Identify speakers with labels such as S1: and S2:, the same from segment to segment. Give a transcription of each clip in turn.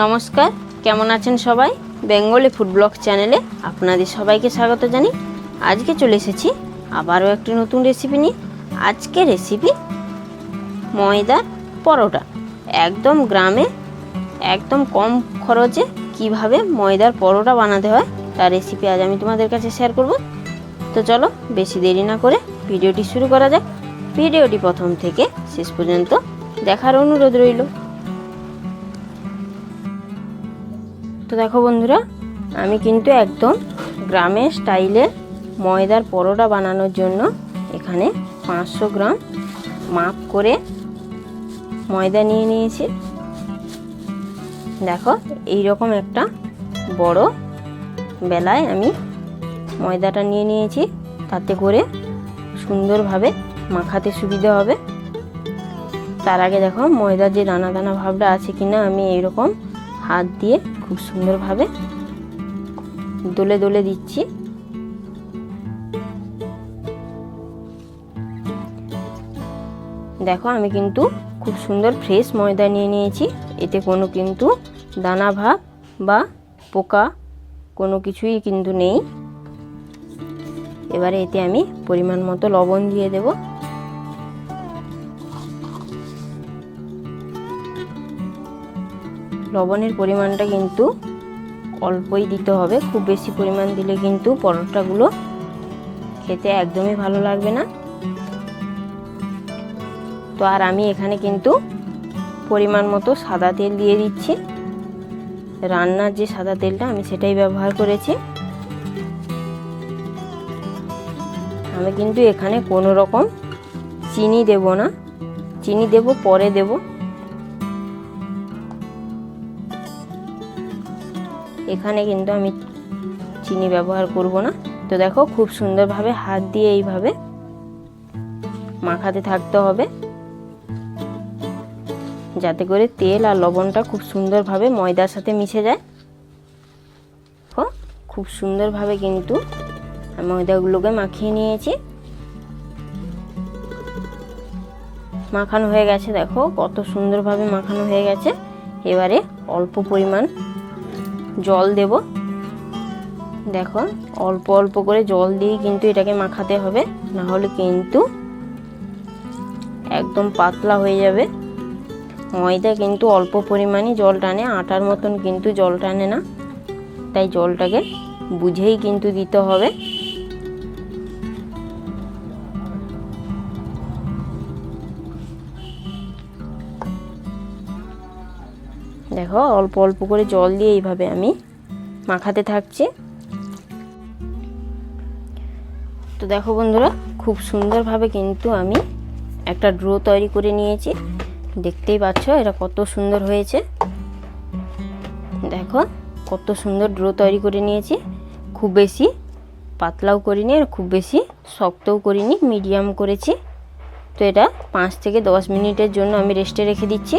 S1: নমস্কার, কেমন আছেন সবাই? বেঙ্গলি ফুড ব্লগ চ্যানেলে আপনাদের সবাইকে স্বাগত জানি। আজকে চলে এসেছি আবারও একটি নতুন রেসিপি নিয়ে। আজকে রেসিপি ময়দার পরোটা। একদম গ্রামে, একদম কম খরচে কীভাবে ময়দার পরোটা বানাতে হয়, তার রেসিপি আজ আমি তোমাদের কাছে শেয়ার করব। তো চলো, বেশি দেরি না করে ভিডিওটি শুরু করা যাক। ভিডিওটি প্রথম থেকে শেষ পর্যন্ত দেখার অনুরোধ রইল। তো দেখো বন্ধুরা, আমি কিন্তু একদম গ্রামের স্টাইলে ময়দার পরোটা বানানোর জন্য এখানে পাঁচশো গ্রাম মাপ করে ময়দা নিয়ে নিয়েছি। দেখো এই রকম একটা বড় বেলায় আমি ময়দাটা নিয়ে নিয়েছি, তাতে করে সুন্দরভাবে মাখাতে সুবিধা হবে। তার আগে দেখো, ময়দার যে দানা দানা ভাবটা আছে কিনা, আমি এইরকম হাত দিয়ে খুব সুন্দরভাবে দোলে দোলে দিচ্ছি। দেখো, আমি কিন্তু খুব সুন্দর ফ্রেশ ময়দা নিয়ে নিয়েছি। এতে কোনো কিন্তু দানা ভাব বা পোকা কোনো কিছুই কিন্তু নেই। এবারে এতে আমি পরিমাণ মতো লবণ দিয়ে দেব। লবণের পরিমাণটা কিন্তু অল্পই দিতে হবে। খুব বেশি পরিমাণ দিলে কিন্তু পরোটাগুলো খেতে একদমই ভালো লাগবে না। তো আর আমি এখানে কিন্তু পরিমাণ মতো সাদা তেল দিয়ে দিচ্ছি। রান্নার যে সাদা তেলটা আমি সেটাই ব্যবহার করেছি। আমি কিন্তু এখানে কোনো রকম চিনি দেব না। চিনি দেব, পরে দেব। এখানে কিন্তু আমি চিনি ব্যবহার করব না। তো দেখো, খুব সুন্দরভাবে হাত দিয়ে এইভাবে মাখাতে থাকতে হবে। যাতে করে তেল আর লবণটা খুব সুন্দরভাবে ময়দার সাথে মিশে যায়। খুব সুন্দরভাবে কিন্তু ময়দাগুলোকে মাখিয়ে নিয়েছি। মাখানো হয়ে গেছে, দেখো, কত সুন্দরভাবে মাখানো হয়ে গেছে। এবারে অল্প পরিমাণ জল দেব। দেখো, অল্প অল্প করে জল দিয়ে কিন্তু এটাকে মাখাতে হবে। না হলে কিন্তু একদম পাতলা হয়ে যাবে। ময়দা কিন্তু অল্প পরিমাণে জল টানে, আটার মতন কিন্তু জল টানে না। তাই জলটাকে বুঝেই কিন্তু দিতে হবে। দেখো, অল্প অল্প করে জল দিয়ে এইভাবে আমি মাখাতে থাকছি। তো দেখো বন্ধুরা, খুব সুন্দরভাবে কিন্তু আমি একটা ড্রো তৈরি করে নিয়েছি। দেখতেই পাচ্ছ, এটা কত সুন্দর হয়েছে। দেখো, কত সুন্দর ড্রো তৈরি করে নিয়েছি। খুব বেশি পাতলাও করিনি আর খুব বেশি শক্তও করিনি, মিডিয়াম করেছি। তো এটা পাঁচ থেকে দশ মিনিটের জন্য আমি রেস্টে রেখে দিচ্ছি।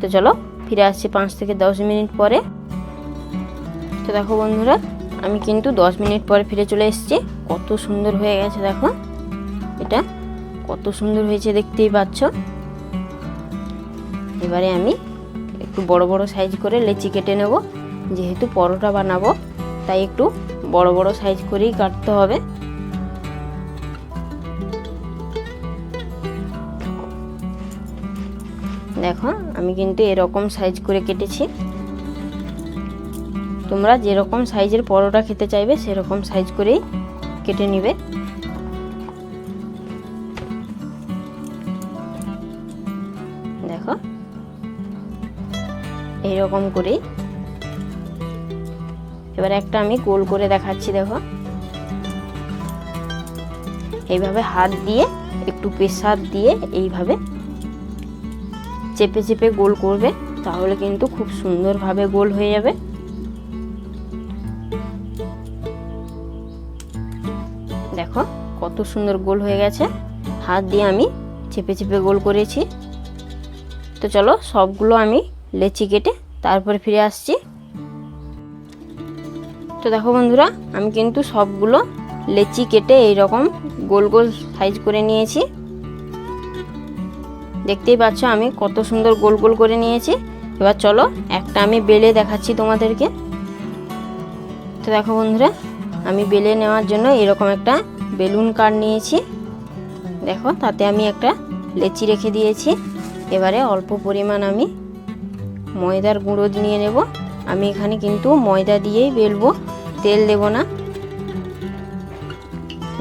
S1: তো চলো ফিরে আসছি পাঁচ থেকে দশ মিনিট পরে। তো দেখো বন্ধুরা, আমি কিন্তু দশ মিনিট পরে ফিরে চলে এসেছি। কত সুন্দর হয়ে গেছে দেখো। এটা কত সুন্দর হয়েছে দেখতেই পাচ্ছ। এবারে আমি একটু বড় বড় সাইজ করে লেচি কেটে নেব। যেহেতু পরোটা বানাবো, তাই একটু বড় বড় সাইজ করেই কাটতে হবে। দেখো আমি কিন্তু এরকম সাইজ করে কেটেছি। তোমরা যেরকম সাইজের পরোটা খেতে চাইবে, সেরকম সাইজ করেই কেটে নিবে। দেখো। এইরকম করেই। এবার একটা আমি গোল করে দেখাচ্ছি, দেখো। এইভাবে হাত দিয়ে, একটু প্রেসার দিয়ে এইভাবে চেপে চেপে গোল করবে, তাহলে কিন্তু খুব সুন্দরভাবে গোল হয়ে যাবে। দেখো, কত সুন্দর গোল হয়ে গেছে। হাত দিয়ে আমি চেপে চেপে গোল করেছি। তো চলো, সবগুলো আমি লেচি কেটে তারপরে ফিরে আসছি। তো দেখো বন্ধুরা, আমি কিন্তু সবগুলো লেচি কেটে এইরকম গোল গোল সাইজ করে নিয়েছি। দেখতেই পাচ্ছ আমি কত সুন্দর গোল গোল করে নিয়েছি। এবার চলো, একটা আমি বেলে দেখাচ্ছি তোমাদেরকে। তো দেখো বন্ধুরা, আমি বেলে নেওয়ার জন্য এরকম একটা বেলুন কার্ড নিয়েছি। দেখো, তাতে আমি একটা লেচি রেখে দিয়েছি। এবারে অল্প পরিমাণ আমি ময়দার গুঁড়ো নিয়ে নেব। আমি এখানে কিন্তু ময়দা দিয়েই বেলবো, তেল দেব না।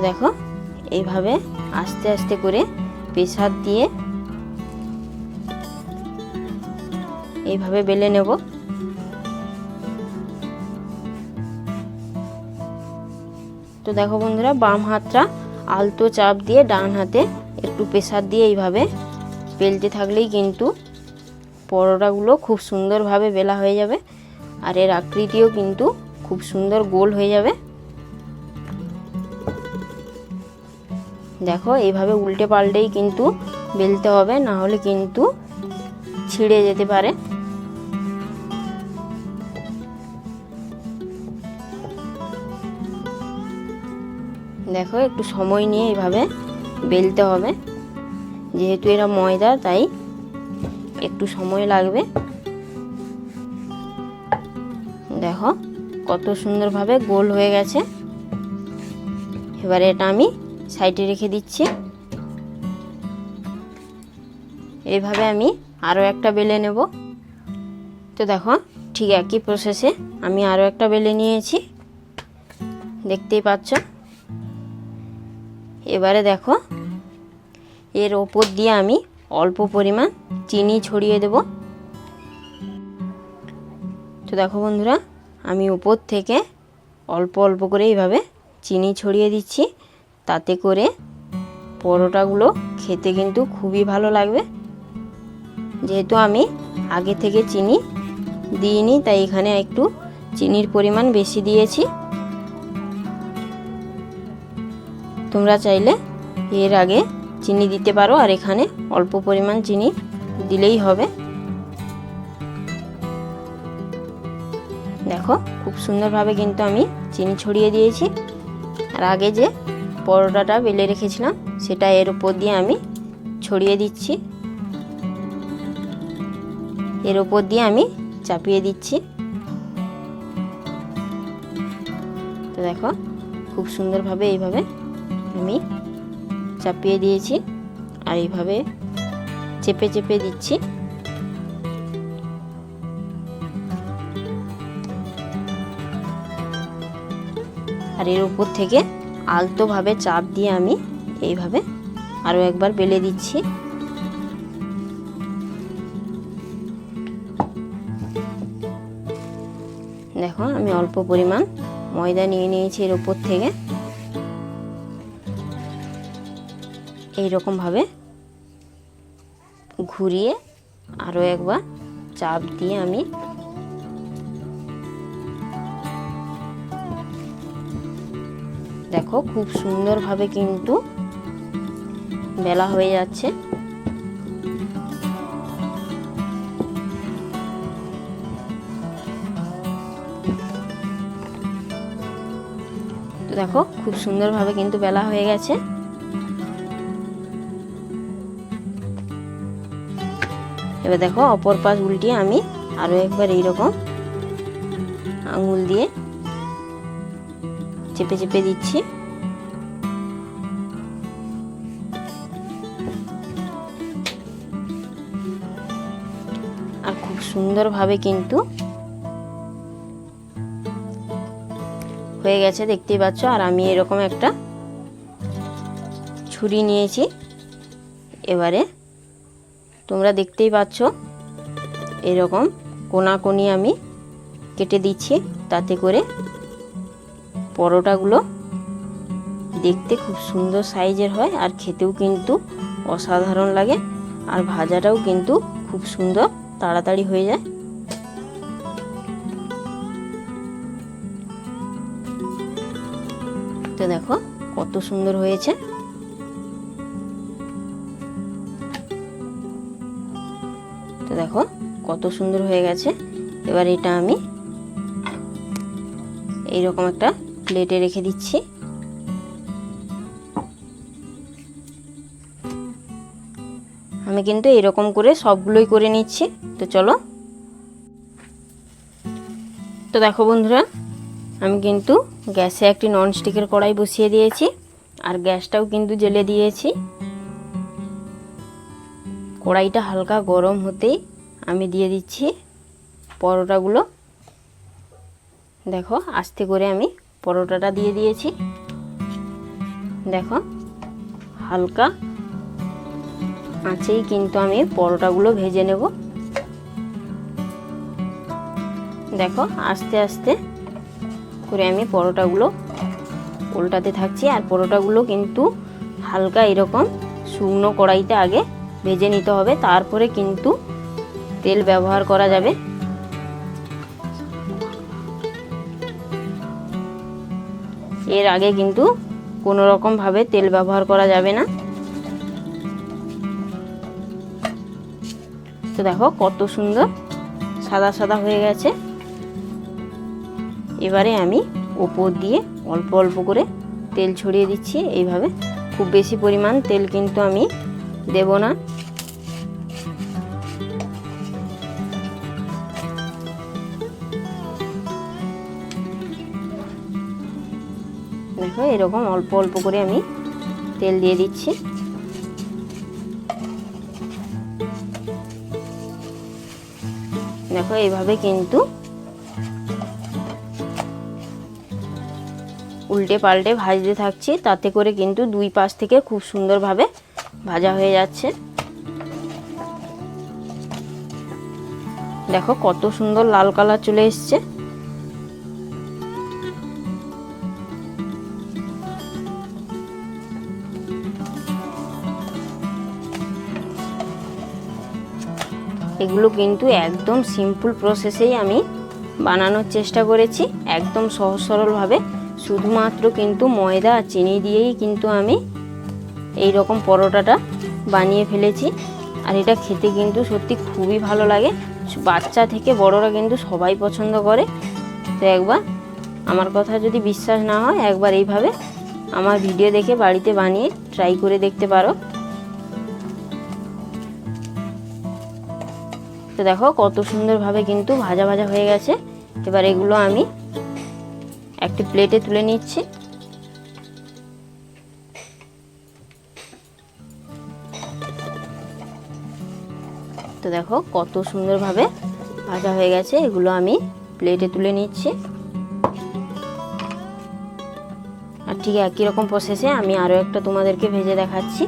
S1: দেখো, এইভাবে আস্তে আস্তে করে প্রেসার দিয়ে এইভাবে বেলে নেব। তো দেখো বন্ধুরা, বাম হাতটা আলতো চাপ দিয়ে ডান হাতে একটু প্রেসার দিয়ে এইভাবে বেলতে থাকলেই কিন্তু পরোটাগুলো খুব সুন্দরভাবে বেলা হয়ে যাবে আর এর আকৃতিও কিন্তু খুব সুন্দর গোল হয়ে যাবে। দেখো, এইভাবে উল্টে পাল্টেই কিন্তু বেলতে হবে, না হলে কিন্তু ছিঁড়ে যেতে পারে। দেখো, একটু সময় নিয়ে এইভাবে বেলতে হবে। যেহেতু এরা ময়দা, তাই একটু সময় লাগবে। দেখো, কত সুন্দরভাবে গোল হয়ে গেছে। এবারে এটা আমি সাইডে রেখে দিচ্ছি। এইভাবে আমি আরও একটা বেলে নেব। তো দেখো, ঠিক একই প্রসেসে আমি আরও একটা বেলে নিয়েছি। দেখতেই পাচ্ছ? এবারে দেখো, এর ওপর দিয়ে আমি অল্প পরিমাণ চিনি ছড়িয়ে দেব। তো দেখো বন্ধুরা, আমি উপর থেকে অল্প অল্প করে এইভাবে চিনি ছড়িয়ে দিচ্ছি, তাতে করে পরোটাগুলো খেতে কিন্তু খুবই ভালো লাগবে। যেহেতু আমি আগে থেকে চিনি দিইনি, তাই এখানে একটু চিনির পরিমাণ বেশি দিয়েছি। তোমরা চাইলে এর আগে চিনি দিতে পারো, আর এখানে অল্প পরিমাণ চিনি দিলেই হবে। দেখো, খুব সুন্দরভাবে কিন্তু আমি চিনি ছড়িয়ে দিয়েছি। আর আগে যে পরোটাটা বেলে রেখেছিলাম, সেটা এর উপর দিয়ে আমি ছড়িয়ে দিচ্ছি। এর উপর দিয়ে আমি চাপিয়ে দিচ্ছি। তো দেখো, খুব সুন্দরভাবে এইভাবে আমি চাপিয়ে দিয়েছি আর এইভাবে চেপে চেপে দিচ্ছি। আর এর উপর থেকে আলতোভাবে চাপ দিয়ে আমি এইভাবে আরও একবার বেলে দিচ্ছি। দেখো, আমি অল্প পরিমাণ ময়দা নিয়ে নিয়েছি এর উপর থেকে। এইরকমভাবে ঘুরিয়ে আরও একবার চাপ দিয়ে আমি দেখো খুব সুন্দরভাবে কিন্তু বেলা হয়ে যাচ্ছে। দেখো খুব সুন্দরভাবে কিন্তু বেলা হয়ে গেছে। এবার দেখো অপর পাশ উল্টিয়ে আমি আরও একবার এইরকম আঙুল দিয়ে চেপে চেপে দিচ্ছি। আর খুব সুন্দরভাবে কিন্তু হয়ে গেছে, দেখতেই পাচ্ছ। আর আমি এরকম একটা ছুরি নিয়েছি। এবারে তোমরা দেখতেই পাচ্ছ। এরকম কোনাকুনি আমি কেটে দিচ্ছি তাতে করে পরোটাগুলো দেখতে খুব সুন্দর সাইজের হয় আর খেতেও কিন্তু অসাধারণ লাগে আর ভাজাটাও কিন্তু খুব সুন্দর তাড়াতাড়ি হয়ে যায়। তো দেখো কত সুন্দর হয়েছে। কত সুন্দর হয়ে গেছে। এবার এটা আমি এইরকম একটা প্লেটে রেখে দিচ্ছি। আমি কিন্তু এরকম করে সবগুলোই করে নিচ্ছি। তো চলো। তো দেখো বন্ধুরা, আমি কিন্তু গ্যাসে একটি ননস্টিকের কড়াই বসিয়ে দিয়েছি, আর গ্যাসটাও কিন্তু জ্বেলে দিয়েছি। কড়াইটা হালকা গরম হতেই আমি দিয়ে দিচ্ছি পরোটাগুলো। দেখো, আস্তে করে আমি পরোটাটা দিয়ে দিয়েছি। দেখো, হালকা আঁচেই কিন্তু আমি পরোটাগুলো ভেজে নেব। দেখো, আস্তে আস্তে করে আমি পরোটাগুলো উল্টাতে থাকছি। আর পরোটাগুলো কিন্তু হালকা এরকম শুকনো কড়াইতে আগে ভেজে নিতে হবে। তারপরে কিন্তু তেল ব্যবহার করা যাবে। এর আগে কিন্তু কোনো রকমভাবে তেল ব্যবহার করা যাবে না। তো দেখো কত সুন্দর সাদা সাদা হয়ে গেছে। এবারে আমি ওপর দিয়ে অল্প অল্প করে তেল ছড়িয়ে দিচ্ছি। এইভাবে খুব বেশি পরিমাণ তেল কিন্তু আমি দেব না। এরকম অল্প অল্প করে আমি তেল দিয়ে দিচ্ছি। দেখো, এইভাবে কিন্তু উল্টে পাল্টে ভাজতে থাকছি। তাতে করে কিন্তু দুই পাশ থেকে খুব সুন্দরভাবে ভাজা হয়ে যাচ্ছে। দেখো, কত সুন্দর লাল কালার চলে এসছে। এগুলো কিন্তু একদম সিম্পল প্রসেসেই আমি বানানোর চেষ্টা করেছি, একদম সহজ সরলভাবে। শুধুমাত্র কিন্তু ময়দা আর চিনি দিয়েই কিন্তু আমি এই রকম পরোটাটা বানিয়ে ফেলেছি। আর এটা খেতে কিন্তু সত্যি খুবই ভালো লাগে। বাচ্চা থেকে বড়রা কিন্তু সবাই পছন্দ করে। তো একবার আমার কথা যদি বিশ্বাস না হয়, একবার এইভাবে আমার ভিডিও দেখে বাড়িতে বানিয়ে ট্রাই করে দেখতে পারো। তো দেখো কত সুন্দরভাবে কিন্তু ভাজা ভাজা হয়ে গেছে। এবার এগুলো আমি একটি প্লেটে তুলে নিচ্ছি। তো দেখো কত সুন্দরভাবে ভাজা হয়ে গেছে, এগুলো আমি প্লেটে তুলে নিচ্ছি। আর ঠিক একই রকম প্রসেসে আমি আরও একটা তোমাদেরকে ভেজে দেখাচ্ছি।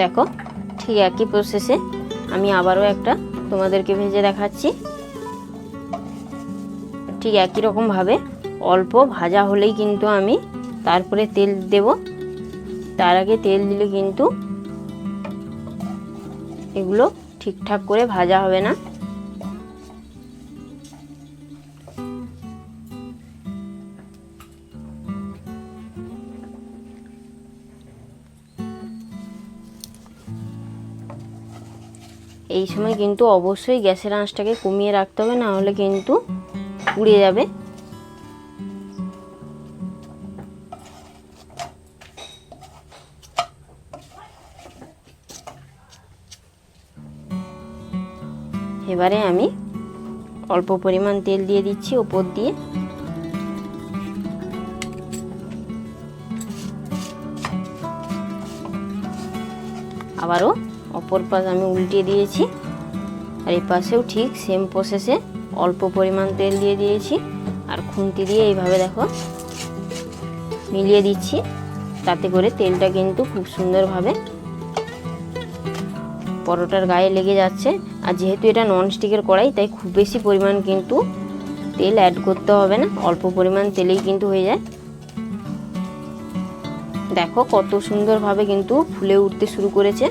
S1: দেখো, ঠিক একই প্রসেসে আমি আবারও একটা তোমাদেরকে ভেজে দেখাচ্ছি। ঠিক একই রকমভাবে অল্প ভাজা হলেই কিন্তু আমি তারপরে তেল দেব। তার আগে তেল দিলে কিন্তু এগুলো ঠিকঠাক করে ভাজা হবে না। সময় কিন্তু অবশ্যই গ্যাসের আঁচটাকে কমিয়ে রাখতে হবে, না হলে কিন্তু পুড়ে যাবে। এবারে আমি অল্প পরিমাণ তেল দিয়ে দিচ্ছি ওপর দিয়ে। আবারও অপর পাশ আমি উল্টিয়ে দিয়েছি। আর এই পাশেও ঠিক সেম প্রসেসে অল্প পরিমাণ তেল দিয়ে দিয়েছি। আর খুন্তি দিয়ে এইভাবে দেখো মিলিয়ে দিচ্ছি। তাতে করে তেলটা কিন্তু খুব সুন্দরভাবে পরোটার গায়ে লেগে যাচ্ছে। আর যেহেতু এটা ননস্টিকের কড়াই, তাই খুব বেশি পরিমাণ কিন্তু তেল অ্যাড করতে হবে না। অল্প পরিমাণ তেলেই কিন্তু হয়ে যায়। দেখো কত সুন্দরভাবে কিন্তু ফুলে উঠতে শুরু করেছে।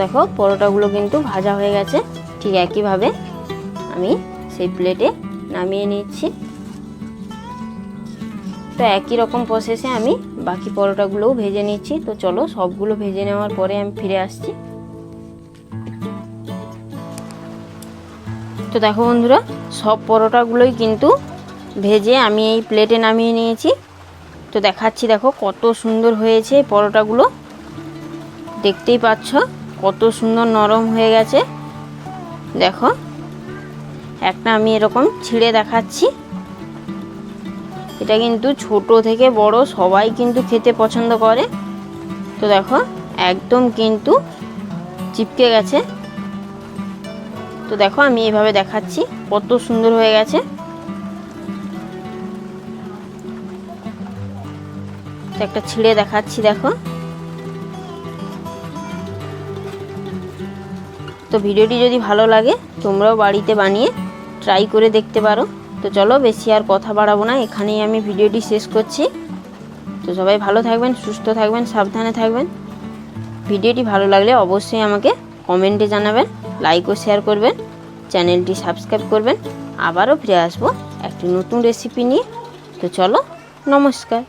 S1: দেখো, পরোটাগুলো কিন্তু ভাজা হয়ে গেছে। ঠিক একইভাবে আমি সেই প্লেটে নামিয়ে নিচ্ছি। তো একই রকম প্রসেসে আমি বাকি পরোটাগুলোও ভেজে নিচ্ছি। তো চলো, সবগুলো ভেজে নেওয়ার পরে আমি ফিরে আসছি। তো দেখো বন্ধুরা, সব পরোটাগুলোই কিন্তু ভেজে আমি এই প্লেটে নামিয়ে নিয়েছি। তো দেখাচ্ছি, দেখো কত সুন্দর হয়েছে পরোটাগুলো। দেখতেই পাচ্ছ? কত সুন্দর নরম হয়ে গেছে। দেখো, একটা আমি এরকম ছিঁড়ে দেখাচ্ছি। এটা কিন্তু ছোট থেকে বড়, সবাই কিন্তু খেতে পছন্দ করে। তো দেখো, একদম কিন্তু চিপকে গেছে। তো দেখো, আমি এইভাবে দেখাচ্ছি, কত সুন্দর হয়ে গেছে। একটা ছিঁড়ে দেখাচ্ছি, দেখো। তো ভিডিওটি যদি ভালো লাগে, তোমরাও বাড়িতে বানিয়ে ট্রাই করে দেখতে পারো। তো চলো বেশি আর কথা বাড়াবো না, এখানেই আমি ভিডিওটি শেষ করছি। তো সবাই ভালো থাকবেন, সুস্থ থাকবেন, সাবধানে থাকবেন। ভিডিওটি ভালো লাগলে অবশ্যই আমাকে কমেন্টে জানাবেন লাইক ও শেয়ার করবেন, চ্যানেলটি সাবস্ক্রাইব করবেন। আবারও ফিরে আসব একটি নতুন রেসিপি নিয়ে। তো চলো, নমস্কার।